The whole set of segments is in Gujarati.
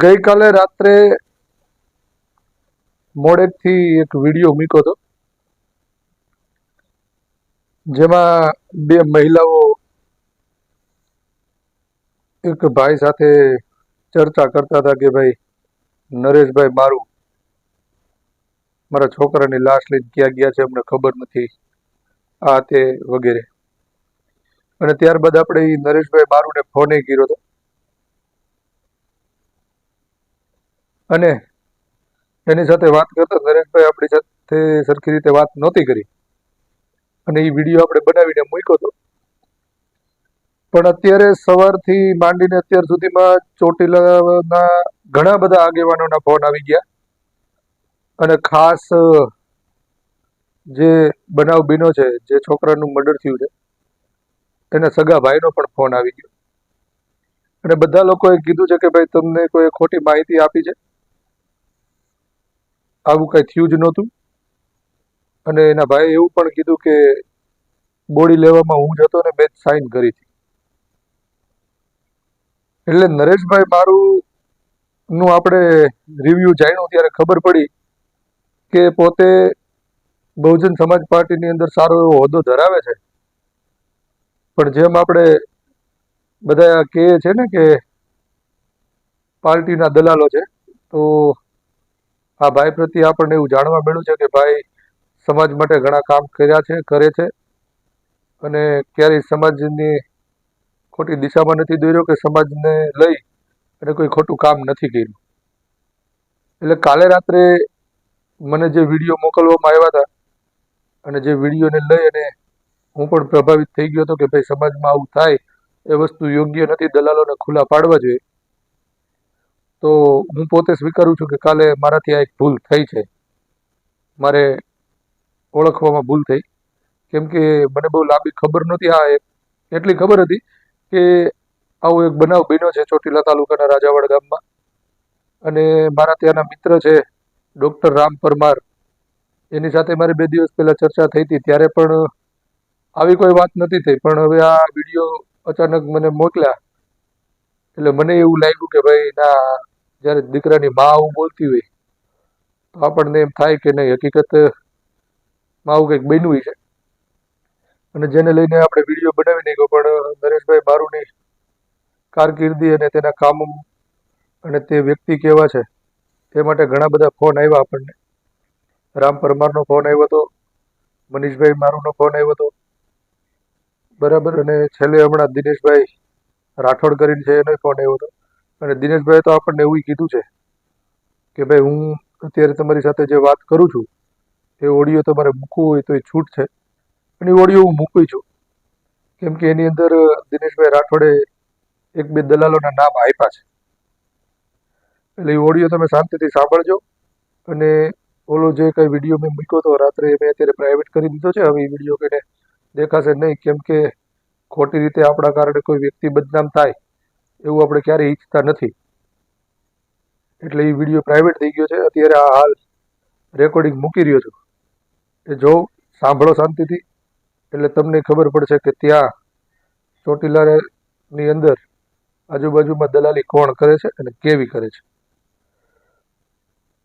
ગઈકાલે રાત્રે મોડેથી એક વીડિયો મૂક્યો હતો, જેમાં બે મહિલાઓ એક ભાઈ સાથે ચર્ચા કરતા હતા કે ભાઈ, નરેશભાઈ, મારું, મારા છોકરાની લાશ લઈને ક્યાં ગયા છે, અમને ખબર નથી, આ તે વગેરે. અને ત્યારબાદ આપણે નરેશભાઈ મારુને ફોને કર્યો હતો. અને એની સાથે વાત કરતા નરેશભાઈ આપણી સાથે સરખી રીતે વાત નહોતી કરી. અને એ વીડિયો આપણે બનાવીને મૂક્યો હતો પણ અત્યારે સવારથી માંડીને અત્યાર સુધીમાં ચોટીલાના ઘણા બધા આગેવાનોના ફોન આવી ગયા. અને ખાસ જે બનાવ બીનો છે, જે છોકરાનું મર્ડર થયું છે, એના સગા ભાઈનો પણ ફોન આવી ગયો. અને બધા લોકોએ કીધું છે કે ભાઈ, તમને કોઈ ખોટી માહિતી આપી છે? આવું કઈ થયું જ નહોતું. અને એના ભાઈએ એવું પણ કીધું કે બોડી લેવામાં હું જ હતો ને મેં સાઈન કરી હતી. એટલે નરેશભાઈ મારું નું આપણે રિવ્યુ જાણ્યું ત્યારે ખબર પડી કે પોતે બહુજન સમાજ પાર્ટીની અંદર સારો એવો હોદ્દો ધરાવે છે. પણ જેમ આપણે બધા કહે છે ને કે પાર્ટીના દલાલો છે, તો આ ભાઈ પ્રત્યે આપણને એવું જાણવા મળ્યું છે કે ભાઈ સમાજ માટે ઘણા કામ કર્યા છે, કરે છે. અને ક્યારેય સમાજની ખોટી દિશામાં નથી દોર્યો કે સમાજને લઈ અને કોઈ ખોટું કામ નથી કર્યું. એટલે કાલે રાત્રે મને જે વીડિયો મોકલવામાં આવ્યા હતા અને જે વિડીયોને લઈ અને હું પણ પ્રભાવિત થઈ ગયો હતો કે ભાઈ સમાજમાં આવું થાય, એ વસ્તુ યોગ્ય નથી, દલાલોને ખુલ્લા પાડવા જોઈએ. તો હું પોતે સ્વીકારું છું કે કાલે મારાથી આ એક ભૂલ થઈ છે. મારે ઓળખવામાં ભૂલ થઈ. કેમ કે મને બહુ લાંબી ખબર નહોતી. આ એટલી ખબર હતી કે આવો એક બનાવ બન્યો છે ચોટીલા તાલુકાના રાજાવાડ ગામમાં. અને મારા ત્યાંના મિત્ર છે, ડૉક્ટર રામ પરમાર. એની સાથે મારી બે દિવસ પહેલાં ચર્ચા થઈ હતી. ત્યારે પણ આવી કોઈ વાત નથી થઈ. પણ હવે આ વીડિયો અચાનક મને મોકલ્યા. એટલે મને એવું લાગ્યું કે ભાઈ, ના જ્યારે દીકરાની મા આવું બોલતી હોય, તો આપણને એમ થાય કે નહીં, હકીકતમાં આવું કંઈક બન્યું છે. અને જેને લઈને આપણે વીડિયો બનાવી નાખ્યો, પણ નરેશભાઈ બારુની કારકિર્દી અને તેના કામ અને તે વ્યક્તિ કેવા છે, તે માટે ઘણા બધા ફોન આવ્યા આપણને. રામ પરમારનો ફોન આવ્યો હતો, મનીષભાઈ મારુનો ફોન આવ્યો હતો. બરાબર, અને છેલ્લે હમણાં દિનેશભાઈ રાઠોડ કરીને છે, એનો ફોન આવ્યો હતો. અને દિનેશભાઈએ તો આપણને એવું કીધું છે કે ભાઈ, હું અત્યારે તમારી સાથે જે વાત કરું છું, એ ઓડિયો તમારે મૂકવું હોય તો એ છૂટ છે. અને એ ઓડિયો હું મૂકું છું. કેમ કે એની અંદર દિનેશભાઈ રાઠોડે એક બે દલાલોના નામ આપ્યા છે. એટલે એ ઓડિયો તમે શાંતિથી સાંભળજો. અને ઓલો જે કંઈ વીડિયો મેં મૂક્યો હતો રાત્રે મેં અત્યારે પ્રાઇવેટ કરી દીધો છે. હવે એ વીડિયો કોઈને દેખાશે નહીં. કેમ કે ખોટી રીતે આપણા કારણે કોઈ વ્યક્તિ બદનામ થાય. એવું આપણે ક્યારેય ઈચ્છતા નથી. એટલે એ વીડિયો પ્રાઇવેટ થઈ ગયો છે. અત્યારે આ હાલ રેકોર્ડિંગ મૂકી રહ્યો છું. એ જો સાંભળો શાંતિથી. એટલે તમને ખબર પડશે કે ત્યાં ચોટીલાની અંદર આજુબાજુમાં દલાલી કોણ કરે છે અને કેવી કરે છે.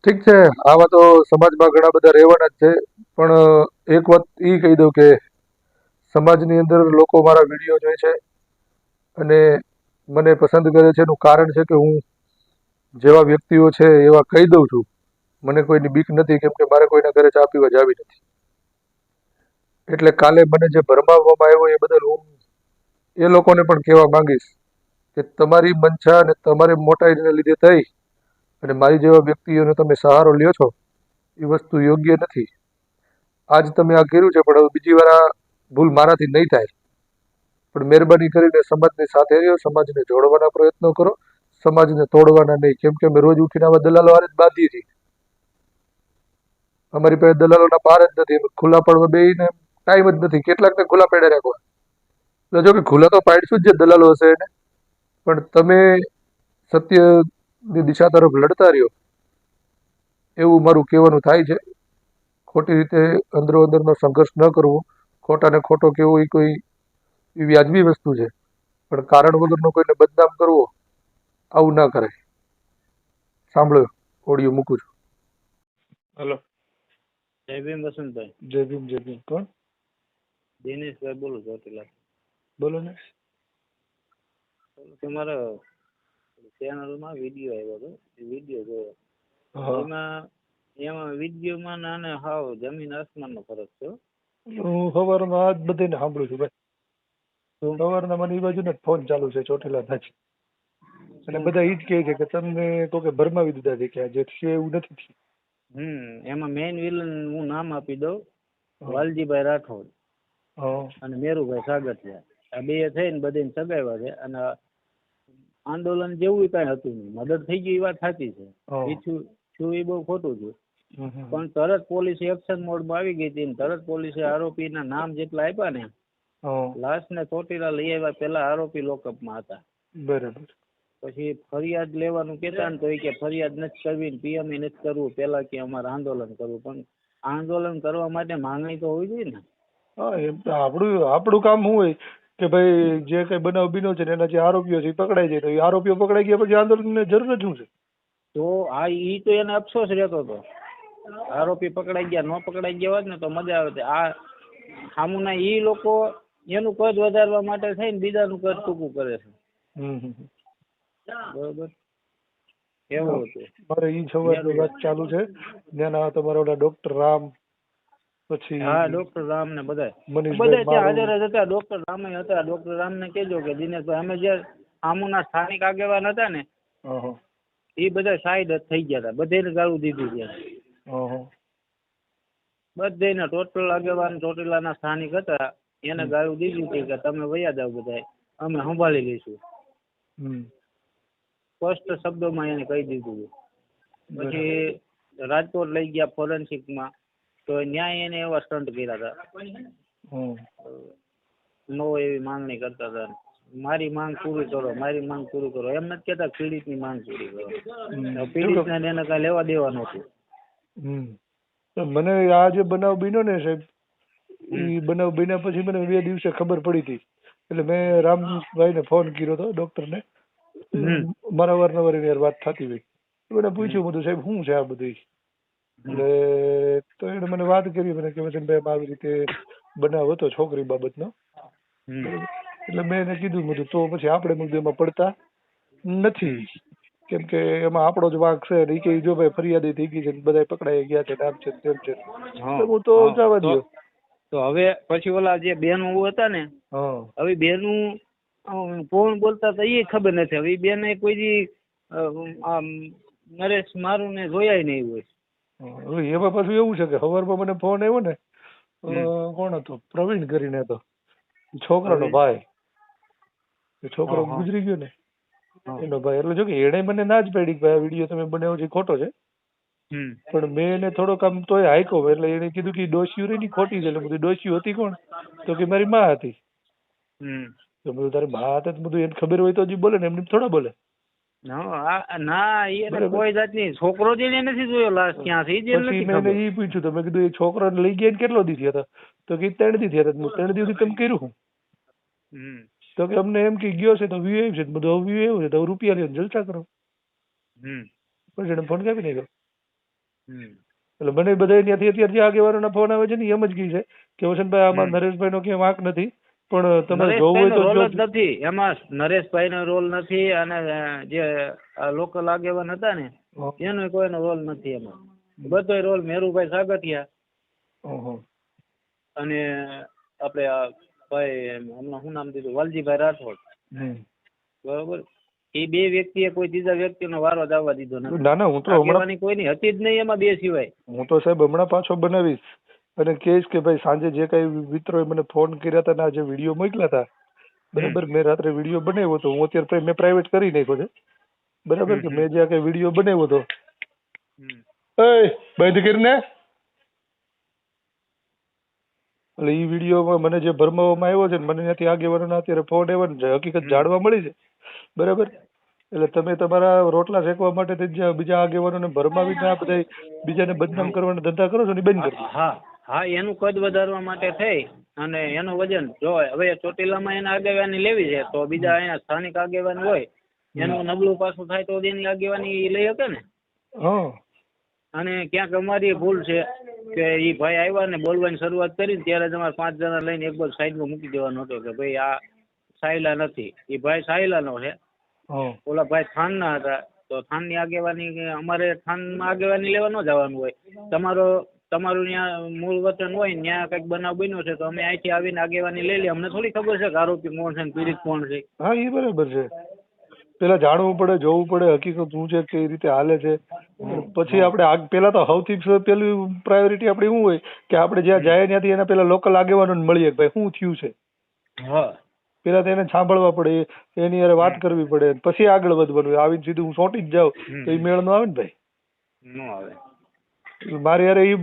ઠીક છે, આવા તો સમાજમાં ઘણા બધા રહેવાના જ છે. પણ એક વાત એ કહી દઉં કે સમાજની અંદર લોકો મારા વીડિયો જોઈ છે અને મને પસંદ કરે છે, એનું કારણ છે કે હું જેવા વ્યક્તિઓ છે, એવા કહી દઉં છું, મને કોઈની બીક નથી કેમ કે મારે કોઈના ઘરે ચા પીવા જાવી નથી. એટલે કાલે મને જે ભરમાવવામાં આવ્યો, એ બદલ હું એ લોકોને પણ કહેવા માંગીશ કે તમારી મનછા અને તમારી મોટાઈને લીધે થઈ અને મારી જેવા વ્યક્તિઓનો તમે સહારો લ્યો છો, એ વસ્તુ યોગ્ય નથી. આજ તમે આ કર્યું છે, પણ હવે બીજી વાર આ ભૂલ મારાથી નહીં થાય. પણ મહેરબાની કરીને સમાજની સાથે રહ્યો, સમાજને જોડવાના પ્રયત્નો કરો, સમાજને તોડવાના નહીં. કેમ કે અમે રોજ ઉઠીને આવા દલાલો જ બાંધીએ છીએ. અમારી પાસે દલાલોના પાર જ નથી ખુલ્લા પડવા બેહીને ટાઈમ જ નથી. કેટલાકને ખુલ્લા પડે રાખવા એટલે જો કે ખુલ્લા તો પાડશું જ જે દલાલો હશે એને. પણ તમે સત્યની દિશા તરફ લડતા રહ્યો. એવું મારું કહેવાનું થાય છે. ખોટી રીતે અંદરો અંદરનો સંઘર્ષ ન કરવો. ખોટાને ખોટો કેવો એ કોઈ એ વ્યાજબી વસ્તુ છે. પણ કારણ વગરનો કોઈને બદનામ કરવો આવું ના કરાય સાંભળ્યો ઓડિયો મૂકું છું. હલો. જય ભીમ વસંતભાઈ. જય ભીમ જય ભીમ. કોણ? દિનેશભાઈ બોલું ચોટીલા બોલો ને. તમારા ચેનલમાં વીડિયો આવ્યો હતો. એ વીડિયો જોયો. એમાં એમાં વિડીયોમાં ને આને હાવ જમીન આસમાનનો ફરક છે હું. સવારમાં આજ બધાને સાંભળું છું. ભાઈ સવારના મને એ બાજુ ને ફોન ચાલુ છે ચોટીલા થાય અને બધા ઈ જ કહે છે કે તમને તો કે ભરમાવી દીધા છે કે આ જે છે એવું નથી થયું. હમ એમાં મેઇન વિલન હું નામ આપી દઉં વાલજીભાઈ રાઠોડ અને મેરુભાઈ સાગઠિયા. આ બે થઈને બધાને સગાવ્યા છે અને આંદોલન જેવું કઈ હતું નહીં. મદદ થઈ ગઈ એ વાત સાચી છે. છું એ બહુ ખોટું છે. પણ તરત પોલીસ એક્શન મોડમાં આવી ગઈ હતી તરત પોલીસે આરોપીના નામ જેટલા આપ્યા ને હા લાશને ચોટીલા લઈ આવ્યા પેલા આરોપી લોકઅપમાં હતા. બરાબર. પછી ફરિયાદ લેવાનું કેતા ને તો એ કે ફરિયાદ નથી કરવી ને પીએમ નથી કરવું પેલા કે અમારે આંદોલન કરવું. પણ આંદોલન કરવા માટે માંગણી તો હોવી જોઈએ ને. હા એમ તો આપણું આપણું કામ શું હોય કે ભાઈ જે કઈ બનાવ બીનો છે એના જે આરોપીઓ છે એ પકડાઈ જાય તો એ આરોપીઓ પકડાઈ ગયા પછી આંદોલન જરૂર જ શું છે? તો આ ઈ તો એને અફસોસ રહેતો હતો. આરોપી પકડાઈ ગયા ન પકડાઈ ગયા હોત ને તો મજા આવે આ સામુના ઈ લોકો એનું કદ વધારવા માટે થઈને બીજાનું કદ ટૂંકું કરે છે. બરોબર? એવું હતું? મારે ઈ સવારની વાત ચાલુ છે. ત્યાંના તમારા ઓલા ડોક્ટર રામ પછી હા ડોક્ટર રામ ને બધા મનીષભાઈ બધા ત્યાં હાજર જ હતા. ડોક્ટર રામે હતા. ડોક્ટર રામને કહેજો કે દિનેશભાઈ અમે જે આમુના સ્થાનિક આગેવાન હતા ને એ બધા સાઈડ થઈ ગયા હતા. બધાને ગાળું દીધું ત્યાં. બધે ટોટલ આગેવાન ચોટીલાના સ્થાનિક હતા. એને ગાળું દીધું તું કે તમે વયા જાવ બધા અમે સંભાળી લઈશું. સ્પષ્ટ શબ્દોમાં એને કહી દીધું. પછી રાજકોટ લઈ ગયા ફોરેન્સિકમાં તો ન્યાય એને એવા સ્ટન્ટ કર્યા હતા. નો એવી માંગણી કરતા હતા. મારી માંગ પૂરી કરો મારી માંગ પૂરી કરો. એમ નથી કેતા પીડિતની માંગ પૂરી કરો. પીડિત ને એને કઈ લેવા દેવા નતું તો મને આ જે બનાવ બન્યો ને સાહેબ. એ બનાવ બન્યા પછી મને બે દિવસે ખબર પડી હતી એટલે મેં રામભાઈને ફોન કર્યો હતો ડોક્ટરને. મારા અવારનવાર એની વાત થતી હોય મને પૂછ્યું બધું સાહેબ શું છે આ બધું? એટલે તો એને મને વાત કરી મને કે આમ આવી રીતે બનાવ હતો છોકરી બાબતનો. એટલે મેં એને કીધું બધું તો પછી આપણે એમાં પડતા નથી. કેમ કે એમાં આપણો જ વાંક છે ને એ કે જો ભાઈ ફરિયાદી થઈ ગઈ છે બધા પકડાઈ ગયા છે નામ આમ છે તેમ છે. હું. તો. જવા દ્યો. તો હવે પછી ઓલા જે બેન હતા ને હવે બેનું કોણ બોલતા હતા એ ખબર નથી. હવે બેન કોઈ દી નરેશ મારું ને જોયા નહીં હોય. એમાં પાછું એવું છે કે સવારમાં મને ફોન આવ્યો ને કોણ હતો? પ્રવીણ કરીને હતો. છોકરાનો ભાઈ. છોકરો. ગુજરી ગયો ને. એનો ભાઈ. એટલે જો કે એણે મને ના જ પાડી કે ભાઈ આ વીડિયો તમે બનાવ્યો છે ખોટો છે. હમ. પણ મેં એને થોડોક આમ તોય હાયકો એટલે એને કીધું કે ડોશીઓ રહી ની ખોટી છે એટલે બધું ડોશીઓ હતી કોણ તો કે મારી માં હતી હમ. તો બધું તારી માં હતા તો બધું એને ખબર હોય તો હજી બોલે ને એમને થોડા બોલે ના. કોઈ જાતની છોકરો જ નથી જોયો લાશ ક્યાંથી જ નથી મેં એ પૂછ્યું તો મેં કીધું એ છોકરાને લઈ ગયા કેટલો દી થયા હતા તો કે ત્રણ દી થયા હતા ત્રણ દી સુધી તમે કર્યું હમ. તો કે અમને એમ કે ગયો છે તો વ્યૂ છે બધો વ્યૂ એવું છે તો રૂપિયા લઈને જલસા કરો હમ. પછી એને ફોન કાપી નાખ્યો. એટલે મને બધા ત્યાંથી અત્યારે જે આગેવાનોના ફોન આવે છે ને એમ જ કહે છે કે વસંતભાઈ આમાં નરેશભાઈ નો ક્યાંય વાંક નથી પણ તમારે જોવું હોય તો રોલ જ નથી. એમાં નરેશભાઈ નો રોલ નથી અને જે લોકલ આગેવાન હતા ને એનો કોઈનો રોલ નથી એમાં. બધો રોલ મેરુભાઈ સાગઠિયા. અને આપણે ભાઈ હમણાં શું નામ દીધું? વાલજીભાઈ રાઠોડ. બરોબર? એ બે વ્યક્તિએ કોઈ ત્રીજા વ્યક્તિનો વારો જ આવવા દીધો નથી. ના ના હું તો હમણાં કોઈની હતી જ નહીં એમાં બે સિવાય. હું તો સાહેબ હમણાં પાછો બનાવીશ અને કહીશ કે ભાઈ સાંજે જે કઈ મિત્રોએ મને ફોન કર્યા હતા ને આ જે વીડિયો મોકલ્યા હતા બરાબર મેં રાત્રે વીડિયો બનાવ્યો હતો. હું અત્યારે મેં પ્રાઇવેટ કરી નાખ્યો છે. બરાબર કે મેં જે આ વીડિયો બનાવ્યો હતો. એ બંધ કરીને. એટલે એ વિડીયોમાં મને જે ભરમાવવામાં આવ્યો છે ને મને ત્યાંથી આગેવાનોના અત્યારે ફોન આવ્યો ને હકીકત. જાણવા મળી છે. બરાબર? એટલે તમે તમારા રોટલા શેકવા માટે જે બીજા આગેવાનોને ભરમાવીને આ બધા બીજાને બદનામ કરવાના ધંધા કરો છો ને બંધ કરી હા હા એનું કદ વધારવા માટે થઈ અને એનું વજન જો હવે ચોટીલામાં એને આગેવાની લેવી છે તો બીજા અહીંયા સ્થાનિક આગેવાન હોય એનું નબળું પાછું થાય તો એની આગેવાની લઈ શકે ને? હા. અને ક્યાંક અમારી ભૂલ છે કે એ ભાઈ આવ્યા ને બોલવાની શરૂઆત કરી ત્યારે તમારે પાંચ જણા લઈને એક બાજુ સાઈડમાં મૂકી દેવાનો હતો કે ભાઈ આ સાયલા નથી. એ ભાઈ સાયલાનો છે. ઓલા ભાઈ થાનના હતા. તો થાનની આગેવાની અમારે અમારે થાનમાં આગેવાની લેવા ન જવાનું હોય. તમારો તમારું ત્યાં મૂળ વતન હોય ને ત્યાં કંઈક બનાવ બન્યો છે તો અમે અહીંથી આવીને આગેવાની લઈ લઈએ. અમને થોડી ખબર છે કે આરોપી કોણ છે પીડિત કોણ છે. હા એ બરાબર છે. પેલા જાણવું પડે જોવું પડે હકીકત શું છે કઈ રીતે હાલે છે. પછી આપણે આગ પેલા તો સૌથી પેલી પ્રાયોરિટી આપણી શું હોય? કે આપણે જ્યાં જાય ત્યાંથી એના પેલા લોકલ આગેવાનો મળીએ ભાઈ શું થયું છે? હા. પેલા તો એને સાંભળવા પડે એની હારે વાત કરવી પડે પછી આગળ વધવાનું આવીને સીધું હું સોટી જ જાઉં તો એ મેળ નો આવે ને ભાઈ? ન આવે. મારે યાર એ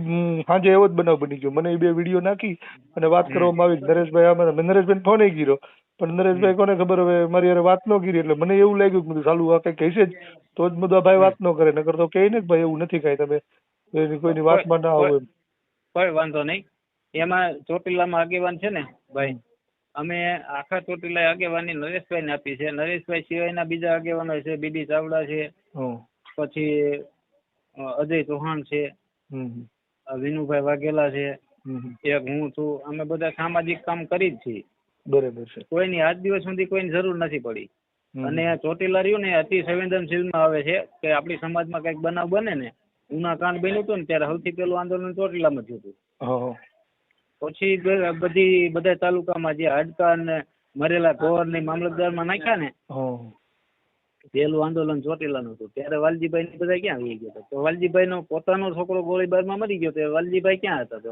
સાંજે એવો જ બનાવ બની ગયો. મને એ બે વીડિયો નાખી અને વાત કરવામાં આવી. નરેશભાઈ આમાં નરેશભાઈ ફોન કર્યો. પણ નરેશભાઈ કોને ખબર હવે મારી યાર વાત ન કરી એટલે મને એવું લાગ્યું કે ચાલુ આ કઈ કહેશે જ. તો જ બધું ભાઈ વાત ન કરે. નકર તો કહે ને કે ભાઈ એવું નથી કાંઈ તમે એની કોઈની વાતમાં ના આવો એમ. કોઈ વાંધો નહીં. એમાં ચોટીલામાં આગેવાન છે ને ભાઈ? અમે આખા ચોટીલા આગેવાની નરેશભાઈને આપી છે. નરેશભાઈ સિવાયના બીજા આગેવાનો છે. બીડી ચાવડા છે. પછી અજય ચૌહાણ છે. વિનુભાઈ વાઘેલા છે. એક હું છું. અમે બધા સામાજિક કામ કરી જ છીએ. બરાબર છે. કોઈની આજ દિવસ સુધી કોઈની જરૂર નથી પડી. અને ચોટીલા રહ્યું ને અતિ સંવેદનશીલમાં આવે છે કે આપણી સમાજમાં કંઈક બનાવ બને ને ઉના કાંડ બન્યું હતું ને ત્યારે સૌથી પહેલું આંદોલન ચોટીલામાં થયું હતું. પછી બધી બધા તાલુકામાં જે હાડકા ને મરેલા ઢોર ને મામલતદારમાં નાખ્યા ને પેલું આંદોલન ચોટીલાનું હતું. ત્યારે વાલજીભાઈ ને બધા ક્યાં આવી ગયા તો વાલજીભાઈ નો પોતાનો છોકરો ગોળીબારમાં મરી ગયો તો વાલજીભાઈ ક્યાં હતા તો?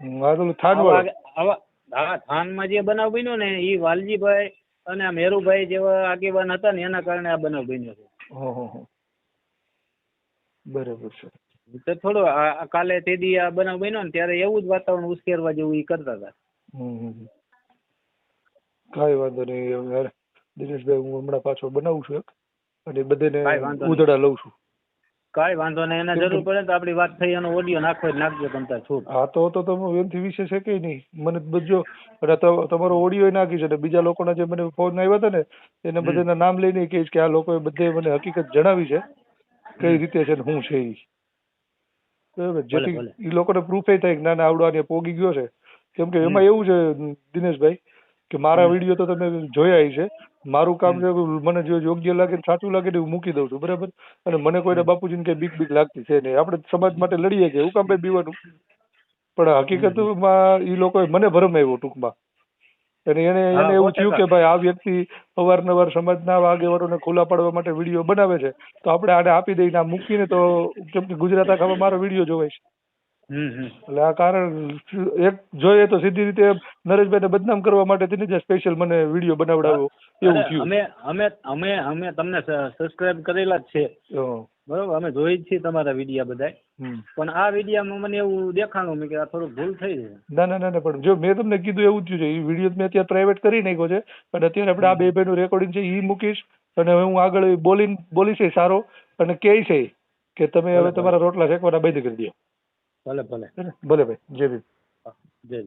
માં હા થાનમાં જે બનાવ બન્યો ને એ વાલજીભાઈ અને આ મેરુભાઈ જેવા આગેવાન હતા ને એના કારણે આ બનાવ બન્યો છે. બરાબર છે. તો થોડો આ કાલે તે દી આ બનાવ બન્યો ને ત્યારે એવું જ વાતાવરણ ઉશ્કેરવા જેવું એ કરતા હતા. કાંઈ વાંધો નહીં. યાર દિનેશભાઈ હું હમણાં પાછો બનાવું છું એક અને બધાને ઉધડા લઉં છું. કાંઈ વાંધો નહીં. એને જરૂર પડે તો આપણી વાત થઈ એનો ઓડિયો નાખો જ નાખજો તમતા છૂટ. હા તો તો તમે એનથી વિશે છે કે નહીં. મને બધો અને તમારો ઓડિયો નાખી છે અને બીજા લોકોના જે મને ફોન આવ્યા હતા ને એને બધાના નામ લઈને કહીશ કે આ લોકોએ બધે મને હકીકત જણાવી છે કઈ રીતે છે ને શું છે ઈ. બરાબર જેથી એ લોકોને પ્રૂફ થાય કે ના ના આવડો આને પોગી ગયો છે. કેમ કે એમાં એવું છે દિનેશભાઈ કે મારા વીડિયો તો તમે જોયા છે મારું કામ છે મને જો યોગ્ય લાગે ને સાચું લાગે ને હું મૂકી દઉં છું બરાબર? અને મને કોઈને બાપુજીને કઈ બીક બીક લાગતી છે નહીં. આપણે સમાજ માટે લડીએ કે હું કામ ભાઈ બીવાનું? પણ હકીકતમાં એ લોકોએ મને ભરમાવ્યો ટૂંકમાં. અને એને એને એવું થયું કે ભાઈ આ વ્યક્તિ અવારનવાર સમાજના આગેવાનોને ખુલ્લા પાડવા માટે વીડિયો બનાવે છે તો આપણે આને આપી દઈને આ મૂકીને તો કેમ કે ગુજરાત આખામાં મારો વીડિયો જોવાય છે. એટલે આ કારણ એક જોઈએ તો સીધી રીતે નરેશભાઈને બદનામ કરવા માટે તેને સ્પેશિયલ મને વીડિયો બનાવડાવ્યો એવું થયું. અમે અમે અમે અમે તમને સબસ્ક્રાઇબ કરેલા જ છે. બરોબર અમે જોઈ જ છીએ તમારા વિડીયા બધા પણ આ વિડીયામાં મને એવું દેખાણું કે આ થોડું ભૂલ થઈ છે. ના ના ના ના પણ જો મેં તમને કીધું એવું થયું છે એ વીડિયો મેં અત્યારે પ્રાઇવેટ કરી નાખ્યો છે અને અત્યારે આપણે આ બે ભાઈનું રેકોર્ડિંગ છે એ મૂકીશ અને હું આગળ બોલી બોલીશ સારો અને કહે છે કે તમે હવે તમારા રોટલા શેકવાના બંધ કરી દો. ભલે ભલે. ભલે ભાઈ જય ભીમ. જય